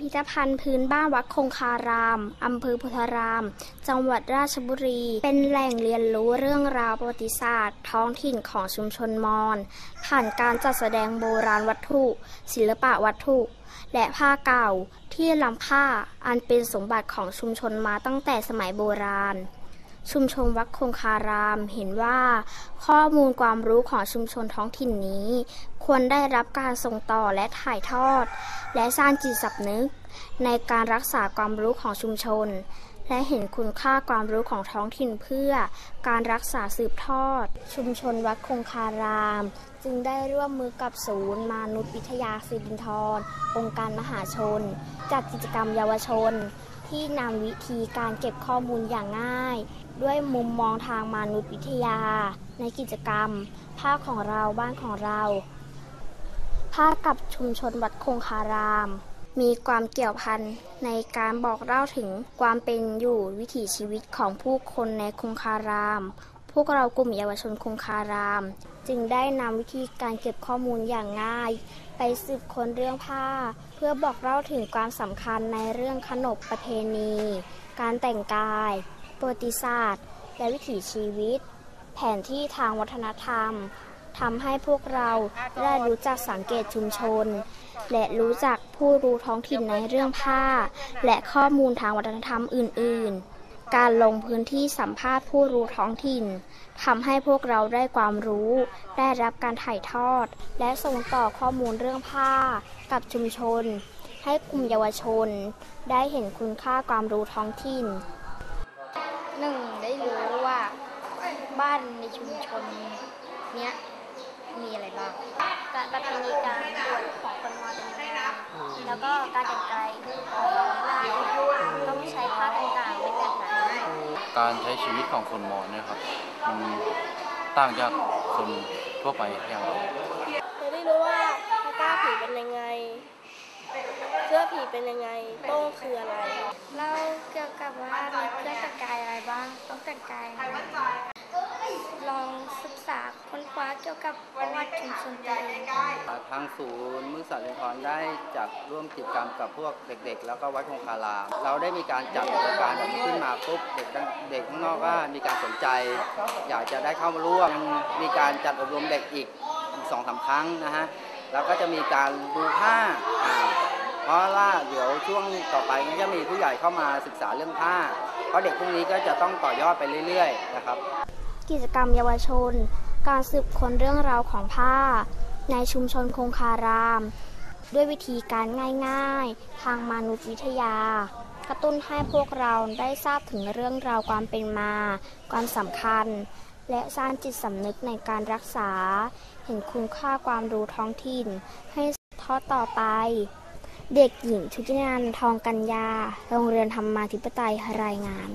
พิพิธภัณฑ์พื้นบ้านวัดคงคาราม อำเภอพุทธาราม จังหวัดราชบุรี เป็นแหล่งเรียนรู้เรื่องราวประวัติศาสตร์ ท้องถิ่นของชุมชนมอญ ผ่านการจัดแสดงโบราณวัตถุ ศิลปะวัตถุ และผ้าเก่าที่ล้ำค่าอันเป็นสมบัติของชุมชนมาตั้งแต่สมัยโบราณชุมชนวัดคงคารามเห็นว่า ข้อมูลความรู้ของชุมชนท้องถิ่นนี้ ควรได้รับการส่งต่อและถ่ายทอด และสร้างจิตสำนึก ในการรักษาความรู้ของชุมชน และเห็นคุณค่าความรู้ของท้องถิ่นเพื่อการรักษาสืบทอด ชุมชนวัดคงคาราม จึงได้ร่วมมือกับศูนย์มนุษยวิทยาสิรินธรองค์การมหาชน จัดกิจกรรมเยาวชนที่นำวิธีการเก็บข้อมูลอย่างง่าย ด้วยมุมมองทางมนุษยวิทยา ในกิจกรรม ภาคของเราบ้านของเรา ภาคกับชุมชนวัดคงคาราม มีความเกี่ยวพันในการบอกเล่าถึงความเป็นอยู่วิถีชีวิตของผู้คนในคงคาราม พวกเรากลุ่มเยาวชนคงคาราม จึงได้นำวิธีการเก็บข้อมูลอย่างง่าย ไปสืบค้นเรื่องผ้า เพื่อบอกเล่าถึงความสำคัญในเรื่องขนบประเพณี การแต่งกายประวัติศาสตร์ และวิถีชีวิต แผนที่ทางวัฒนธรรม ทำให้พวกเราได้รู้จักสังเกตชุมชน และรู้จักผู้รู้ท้องถิ่นในเรื่องผ้า และข้อมูลทางวัฒนธรรมอื่น ๆ การลงพื้นที่สัมภาษณ์ผู้รู้ท้องถิ่นทำให้พวกเราได้ความรู้ ได้รับการถ่ายทอด และส่งต่อข้อมูลเรื่องผ้า กับชุมชน ให้กลุ่มเยาวชน ได้เห็นคุณค่าความรู้ท้องถิ่นหนึ่งได้รู้ว่าบ้านในชุมชนเนี้ย มีอะไรบ้าง การประเพณีการบวชของคนมอญเป็นยังไงแล้วก็การแต่งกายของเราต้องใช้ผ้าต่างๆเป็นแบบไหนการใช้ชีวิตของคนมอญเนะครับมันต่างจากคนทั่วไปอย่างไรจะได้รู้ว่าพระก้าผีเป็นยังไง เสื้อผีเป็นยังไงโต้งคืออะไร เราเกี่ยวกับว่ามีเครื่องแต่งกายอะไรบ้าง ต้องแต่งกายยังไงลองศึกษาค้นคว้า เกี่ยวกับประวัติชุมชนตัวเองทางศูนย์มือสัตว์ลินทรได้จัดร่วมกิจกรรมกับพวกเด็ก ๆ แล้วก็วัดคงคารามเราได้มีการจัดโครงการแบบนี้ขึ้นมาปุ๊บเด็กเด็กข้างนอกก็มีการสนใจ อยากจะได้เข้ามาร่วมยังมีการจัดอบรมเด็กอีกสองสามครั้งนะฮะแล้วก็จะมีการดูผ้าอ่าเพราะว่าเดี๋ยวช่วงต่อไปก็จะมีผู้ใหญ่เข้ามาศึกษาเรื่องผ้า เพราะเด็กพวกนี้ก็จะต้องต่อยอดไปเรื่อย ๆ นะครับ กิจกรรมเยาวชน การสืบค้นเรื่องราวของผ้า ในชุมชนคงคาราม ด้วยวิธีการง่ายๆ ทางมนุษยวิทยากระตุ้นให้พวกเราได้ทราบถึงเรื่องราวความเป็นมา ความสำคัญ และสร้างจิตสำนึกในการรักษา เห็นคุณค่าความรู้ท้องถิ่น ให้ทอดต่อไป เด็กหญิงชุตินันททองกัญญา โรงเรียนธรรมาธิปไตยรายงาน